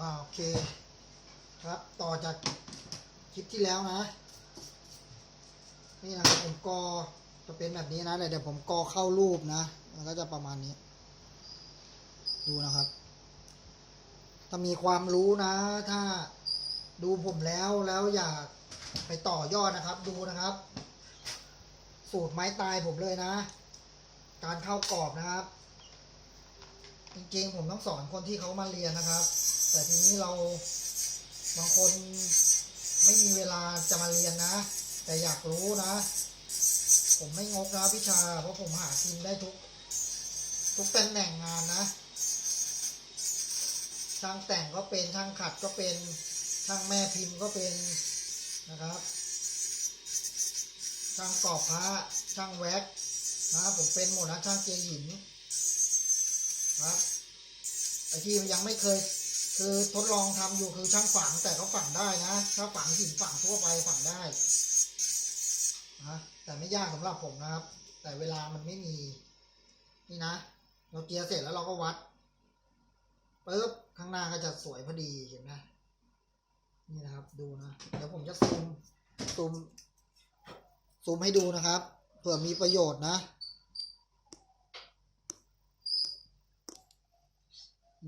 อ่าโอเค ครับต่อจากคลิปที่แล้วนะ นี่นะผมกอจะเป็นแบบนี้นะเดี๋ยวผมกอเข้ารูปนะ มันก็จะประมาณนี้ ดูนะครับ ถ้ามีความรู้นะ ถ้าดูผมแล้วแล้วอยากไปต่อยอดนะครับ ดูนะครับ สูตรไม้ตายผมเลยนะ การเข้ากรอบนะครับ จริงๆ ผมต้องสอนคนที่เขามาเรียนนะครับ แต่ทีนี้เราบางคนไม่มีเวลาจะมาเรียนนะ แต่อยากรู้นะ ผมไม่งกนะวิชา เพราะผมหากินได้ทุก ทุกตำแหน่งงานนะช่างแต่งก็เป็นช่างขัดก็เป็นช่างแม่พิมพ์ก็เป็นนะครับช่างกรอบพระช่างแว็กนะผมเป็นหมดนะช่างเจียหินครับไอที่ยังไม่เคย คือทดลองทำอยู่คือช่างฝังแต่ก็ฝังได้นะถ้าฝังหินฝังทั่วไปฝังได้นะแต่ไม่ยากสำหรับผมนะครับ แต่เวลามันไม่มี นี่นะ เราเจียเสร็จแล้วเราก็วัดปุ๊บข้างหน้าก็จะสวยพอดีเห็นไหมนี่นะครับดูนะเดี๋ยวผมจะซูมซูมซูมให้ดูนะครับเผื่อมีประโยชน์นะ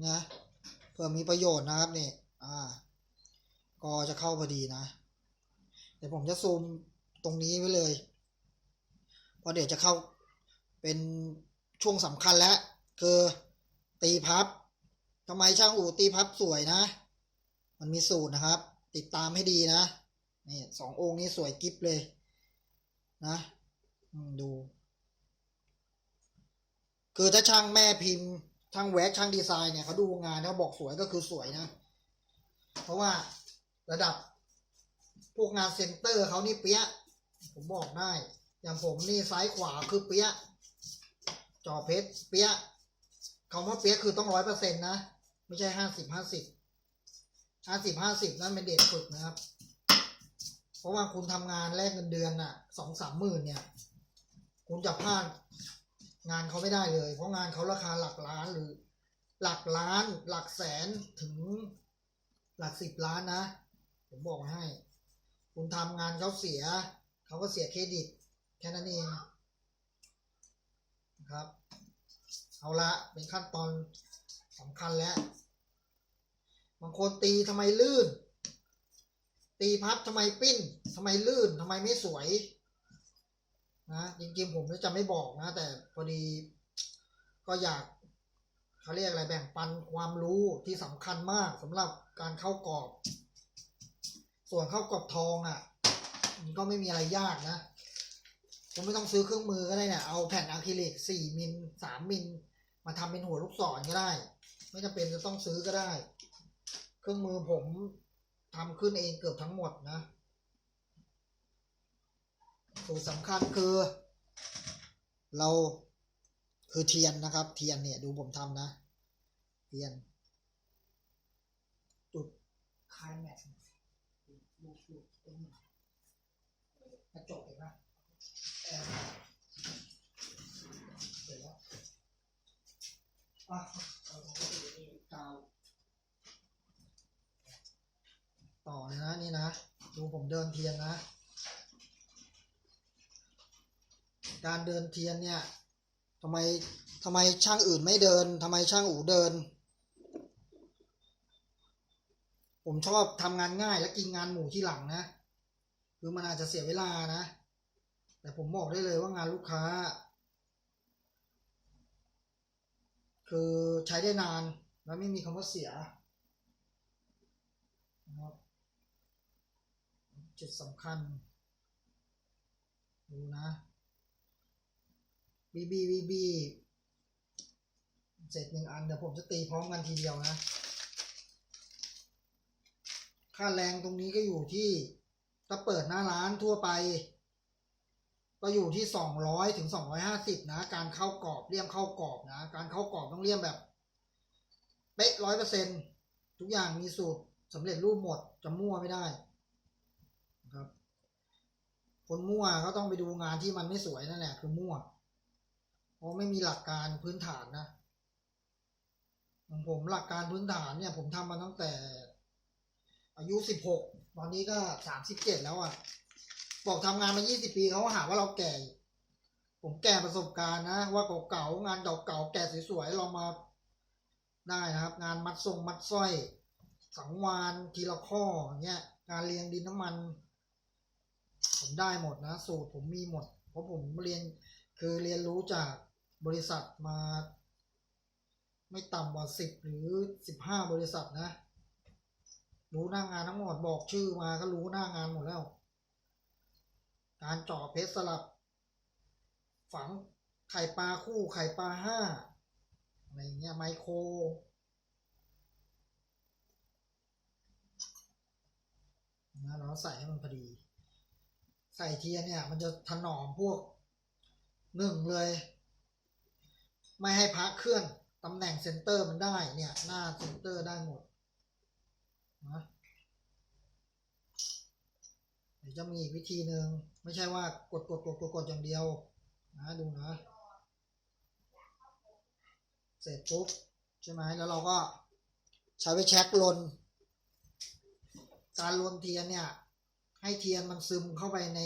นะ เผื่อมีประโยชน์นะครับนี่อ่า ก็จะเข้าพอดีนะ เดี๋ยวผมจะซูมตรงนี้ไว้เลยเพราะเดี๋ยวจะเข้าเป็นช่วงสำคัญแล้ว คือตีพับทำไมช่างอู่ตีพับสวยนะ มันมีสูตรนะครับ ติดตามให้ดีนะนี่สององค์นี้สวยกิฟเลย นะดู คือถ้าช่างแม่พิมพ์ ช่างแว็กช่างดีไซน์เนี่ยเขาดูงานเขาบอกสวยก็คือสวยนะ เพราะว่าระดับ พวกงานเซ็นเตอร์เขานี่เปี้ย ผมบอกได้ อย่างผมนี่ซ้ายขวาคือเปี้ย จอเพชรเปี้ยคำว่าเปี้ยคือต้องร้อยเปอร์เซ็นต์นะ ไม่ใช่ห้าสิบห้าสิบห้าสิบห้าสิบนั่นเป็นเด็กฝึกนะครับ เพราะว่าคุณทำงานแลกเงินเดือนน่ะสองสามหมื่นเนี่ย คุณจะพลาด งานเขาไม่ได้เลย เพราะงานเขาราคาหลักล้านหรือ หลักล้าน หลักแสนถึงหลักสิบล้านนะ ผมบอกให้ คุณทำงานเขาเสีย เขาก็เสียเครดิต แค่นั้นเองนะครับ เอาละเป็นขั้นตอนสำคัญแล้วบางคนตีทำไมลื่น ตีพับทำไมปิ้นทำไมลื่นทำไมไม่สวย นะจริงๆผมจะไม่บอกนะ แต่พอดีก็อยากเขาเรียกอะไรแบ่งปันความรู้ที่สำคัญมากสำหรับการเข้ากรอบ ส่วนเข้ากรอบทองอะ มันก็ไม่มีอะไรยากนะคุณไม่ต้องซื้อเครื่องมือก็ได้เนี่ยเอาแผ่นอะคริลิกสี่มิลสามมิลมาทำเป็นหัวลูกศรก็ได้ ไม่จำเป็นจะต้องซื้อก็ได้ เครื่องมือผมทำขึ้นเองเกือบทั้งหมดนะ สูตรสำคัญคือ เราคือเทียนนะครับ เทียนเนี่ยดูผมทำนะ เทียน จุดคลายแม็กซ์ลูกลูกตรงนี้กระจกเห็นไหมแอร์เสร็จแล้วอะเอาของเขาไปดูกาวต่อเลยนะนี่นะ ดูผมเดินเทียนนะ การเดินเทียนเนี่ยทำไมทำไมช่างอื่นไม่เดินทำไมช่างอู่เดิน ผมชอบทำงานง่ายและกินงานหมู่ที่หลังนะคือมันอาจจะเสียเวลานะ แต่ผมบอกได้เลยว่างานลูกค้า คือใช้ได้นานและไม่มีคำว่าเสียนะครับจุดสำคัญ ดูนะ บีบีบีบีเสร็จหนึ่งอันเดี๋ยวผมจะตีพร้อมกันทีเดียวนะ ค่าแรงตรงนี้ก็อยู่ที่ถ้าเปิดหน้าร้านทั่วไป ก็อยู่ที่สองร้อยถึงสองร้อยห้าสิบนะ การเข้ากรอบเลี่ยมเข้ากรอบนะ การเข้ากรอบต้องเลี่ยมแบบเป๊ะร้อยเปอร์เซ็นทุกอย่างมีสูตรสำเร็จรูปหมดจะมั่วไม่ได้ครับ คนมั่วก็ต้องไปดูงานที่มันไม่สวยนั่นแหละคือมั่ว เพราะไม่มีหลักการพื้นฐานนะของผมหลักการพื้นฐานเนี่ยผมทำมาตั้งแต่ อายุสิบหกตอนนี้ก็สามสิบเจ็ดแล้วอะ่ะ บอกทำงานมายี่สิบปีเขาหาว่าเราแก่ ผมแก่ประสบการณ์นะ ว่าเก่าๆงานเก่าๆแก่สวยๆเรามาได้นะครับ งานมัดทรงมัดสร้อย สังวานทีละข้อเงี้ยงานเรียงดินน้ำมัน ผมได้หมดนะ สูตรผมมีหมด เพราะผมเรียนคือเรียนรู้จาก บริษัทมาไม่ต่ำกว่าสิบหรือสิบห้าบริษัทนะ รู้หน้างานทั้งหมดบอกชื่อมาก็รู้หน้างานหมดแล้ว การจาะเพชรสลับ ฝังไข่ปลาคู่ไข่ปลาห้าอะไรเงี้ยไมโคร นะเราใส่ให้มันพอดี ใส่เทียนเนี่ย มันจะถนอมพวกหนึ่งเลย ไม่ให้พักเคลื่อนตำแหน่งเซนเตอร์มันได้เนี่ยหน้าเซนเตอร์ได้หมดนะเดี๋ยวจะมีอีกวิธีหนึ่งไม่ใช่ว่ากดกดกดกดกดอย่างเดียวนะดูนะ เสร็จปุ๊บใช่ไหมแล้วเราก็ใช้ไปเช็คลน การลนเทียนเนี่ย ให้เทียนมันซึมเข้าไปใน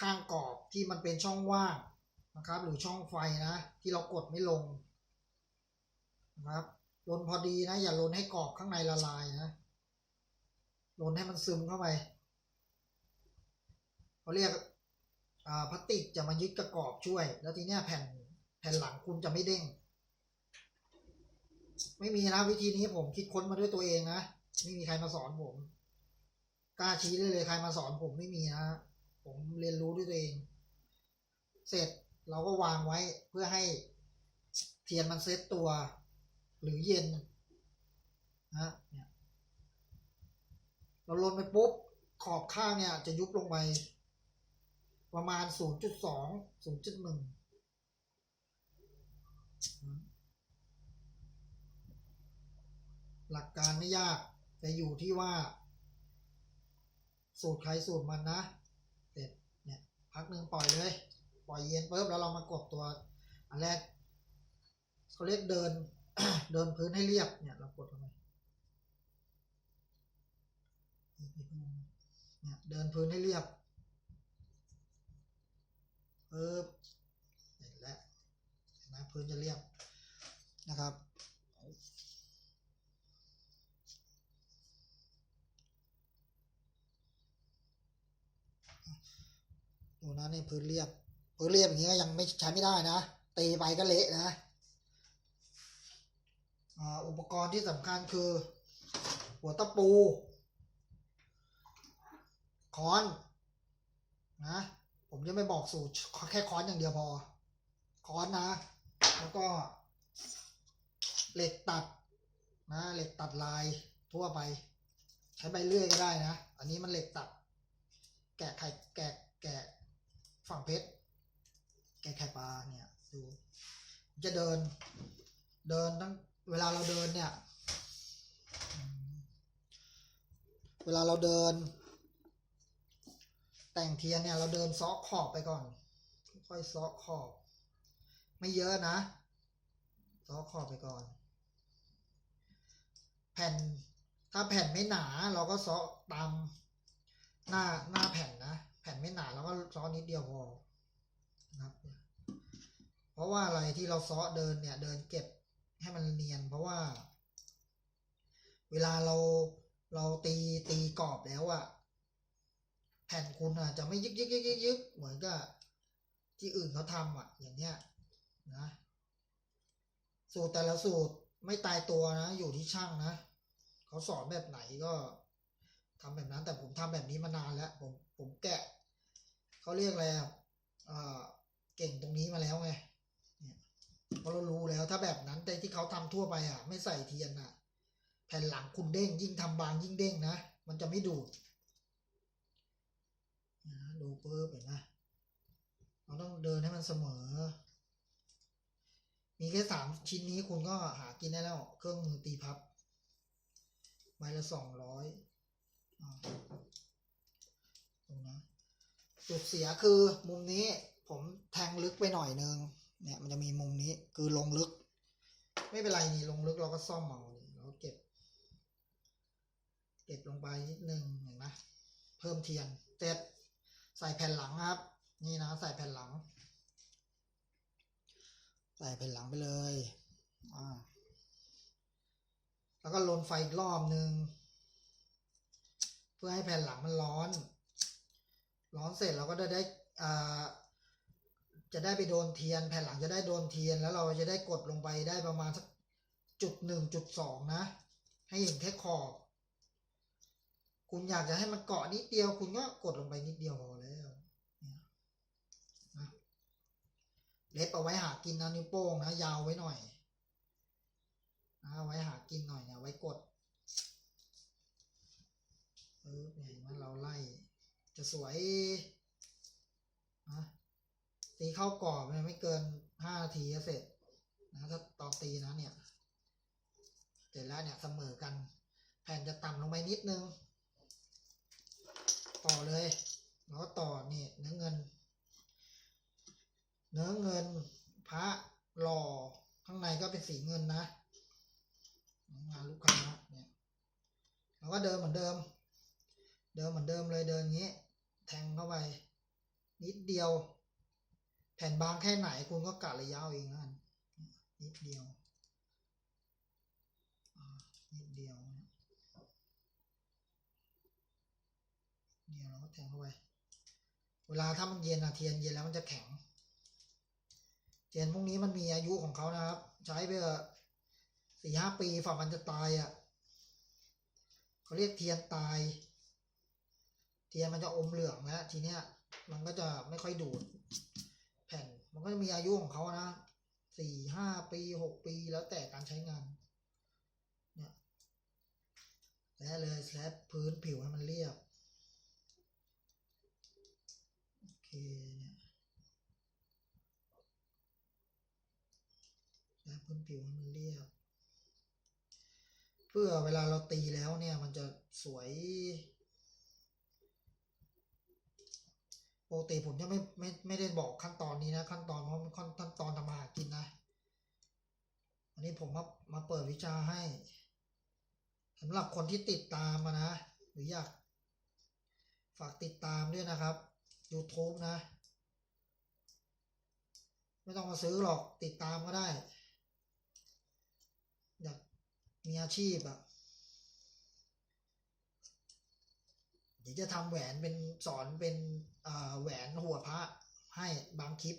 ข้างกรอบที่มันเป็นช่องว่าง นะครับ หรือช่องไฟนะ ที่เรากดไม่ลงนะครับลนพอดีนะ อย่าลนให้กรอบข้างในละลายนะลนให้มันซึมเข้าไปเขาเรียกอ่าพลาสติกจะมายึดกระกรอบช่วย แล้วทีเนี้ยแผ่นแผ่นหลังคุณจะไม่เด้ง ไม่มีนะวิธีนี้ผมคิดค้นมาด้วยตัวเองนะไม่มีใครมาสอนผมกล้าชี้ได้เลยใครมาสอนผมไม่มีนะผมเรียนรู้ด้วยตัวเอง เสร็จ เราก็วางไว้เพื่อให้เทียนมันเซตตัว หรือเย็นนะเนี่ยเราลนไปปุ๊บ ขอบข้างเนี่ยจะยุบลงไป ประมาณ 0.2 0.1 หลักการไม่ยากแต่อยู่ที่ว่า สูตรใครสูตรมันนะ เสร็จเนี่ย พักหนึ่งปล่อยเลย ปล่อยเย็นปุ๊บแล้วเรามากดตัว อันแรกเขาเรียกเดิน เดินพื้นให้เรียบเนี่ย เรากดลงไปเนี่ยเดินพื้นให้เรียบปุ๊บเสร็จแล้วเห็นไหมพื้นจะเรียบนะครับดูนะนี่พื้นเรียบ พื้นเรียบอย่างนี้ก็ยังไม่ใช้ไม่ได้นะตีไปก็เละนะอ่าอุปกรณ์ที่สำคัญคือ หัวตะปูค้อนนะผมจะไม่บอกสูตรแค่ค้อนอย่างเดียวพอค้อนนะ แล้วก็ เหล็กตัดนะเหล็กตัดลายทั่วไป ใช้ใบเลื่อยก็ได้นะ อันนี้มันเหล็กตัด แกะไข่แกะแกะฝั่งเพชร แกะไข่ปลาเนี่ยดูจะเดิน เดินตั้งเวลาเราเดินเนี่ย เวลาเราเดิน แต่งเทียนเนี่ย เราเดินซอกขอบไปก่อน ค่อยซอกขอบ ไม่เยอะนะซอกขอบไปก่อน แผ่นถ้าแผ่นไม่หนาเราก็ซอกตามหน้าหน้าแผ่นนะ แผ่นไม่หนาเราก็ซอนิดเดียวพอนะครับ เพราะว่าอะไรที่เราซ้อเดินเนี่ย เดินเก็บให้มันเนียน เพราะว่า เวลาเราเราตีตีกรอบแล้วอะแผ่นคุณอะจะไม่ยึกยึกยึกยึกยกเหมือนกับที่อื่นเขาทำอะอย่างเนี้ยนะ สูตรแต่ละสูตรไม่ตายตัวนะ อยู่ที่ช่างนะเขาสอนแบบไหนก็ทำแบบนั้น แต่ผมทำแบบนี้มานานแล้วผมผมแกะเขาเรียกอะไรอะอ่าเก่งตรงนี้มาแล้วไง เพราะเรารู้แล้วถ้าแบบนั้นแต่ที่เขาทำทั่วไปอะ ไม่ใส่เทียนอะ แผ่นหลังคุณเด้งยิ่งทำบางยิ่งเด้งนะ มันจะไม่ดูดนะดูปุ๊บเห็นไหมเราต้องเดินให้มันเสมอ มีแค่สามชิ้นนี้คุณก็หากินได้แล้ว เครื่องมือตีพับใบละสองร้อยตรงนะจุดเสียคือมุมนี้ผมแทงลึกไปหน่อยนึง เนี่ยมันจะมีมุมนี้คือลงลึก ไม่เป็นไรนี่ลงลึกเราก็ซ่อมเอานี่เราเก็บ เก็บลงไปนิดนึงเห็นไหมเพิ่มเทียนเสร็จใส่แผ่นหลังครับ นี่นะใส่แผ่นหลัง ใส่แผ่นหลังไปเลยอ่าแล้วก็ลนไฟอีกรอบนึง เพื่อให้แผ่นหลังมันร้อน ร้อนเสร็จเราก็ได้ได้อ่า จะได้ไปโดนเทียน แผ่นหลังจะได้โดนเทียน แล้วเราจะได้กดลงไปได้ประมาณสักจุดหนึ่งจุดสองนะ ให้เห็นแค่ขอบ คุณอยากจะให้มันเกาะนิดเดียว คุณก็กดลงไปนิดเดียวพอแล้วเล็บเอาไว้หากินนะนิ้วโป้งนะยาวไว้หน่อยนะไว้หากินหน่อยเนี่ยไว้กดเออเนี่ยเห็นไหมเราไล่ จะสวยนะ ตีเข้ากรอบเนี่ยไม่เกินห้าทีก็เสร็จนะถ้าตอนตีนะเนี่ย เสร็จแล้วเนี่ยเสมอกัน แผ่นจะต่ำลงไปนิดนึง ต่อเลยแล้วต่อนี่เนื้อเงิน เนื้อเงินพระหล่อข้างในก็เป็นสีเงินนะงานลูกค้าเนี่ยแล้วก็เดินเหมือนเดิม เดินเหมือนเดิมเลยเดินอย่างนี้ แทงเข้าไปนิดเดียว แผ่นบางแค่ไหนคุณก็กะระยะเอาเองนนิดเดียวอ่านิดเดียวนะเดียวเราก็แทงเข้าไป เวลาถ้ามันเย็นอะเทียนเย็นแล้วมันจะแข็ง เทียนพวกนี้มันมีอายุของเขานะครับ ใช้ไปสี่ห้าปีฝ่ามันจะตายอะ่ะเขาเรียกเทียนตาย เทียนมันจะอมเหลืองแล้วทีเนี้ยมันก็จะไม่ค่อยดูด มันก็จะมีอายุของเขานะสี่ห้าปีหกปีแล้วแต่การใช้งาน เนี่ยแล้เลยแซบพื้นผิวให้มันเรียบ โอเคเนี่ยแล้พื้นผิวให้มันเรียบ เพื่อเวลาเราตีแล้วเนี่ยมันจะสวย ปกติผมจะไม่ไม่ไม่ได้บอกขั้นตอนนี้นะ ขั้นตอนเพราะมันขั้นขั้นตอนทำมาหากินนะ อันนี้ผมมามาเปิดวิชาให้สำหรับคนที่ติดตามมานะ หรืออยาก ฝากติดตามด้วยนะครับ YouTube นะ ไม่ต้องมาซื้อหรอกติดตามก็ได้ อยากมีอาชีพอะ่ะ เดี๋ยวจะทำแหวนเป็นสอนเป็นอแหวนหัวพระให้บางคลิป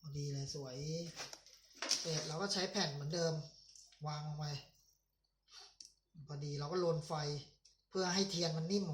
พอดีเลยสวยเสร็จเราก็ใช้แผ่นเหมือนเดิมวางลงไปพอดีเราก็ลนไฟเพื่อให้เทียนมันนิ่ม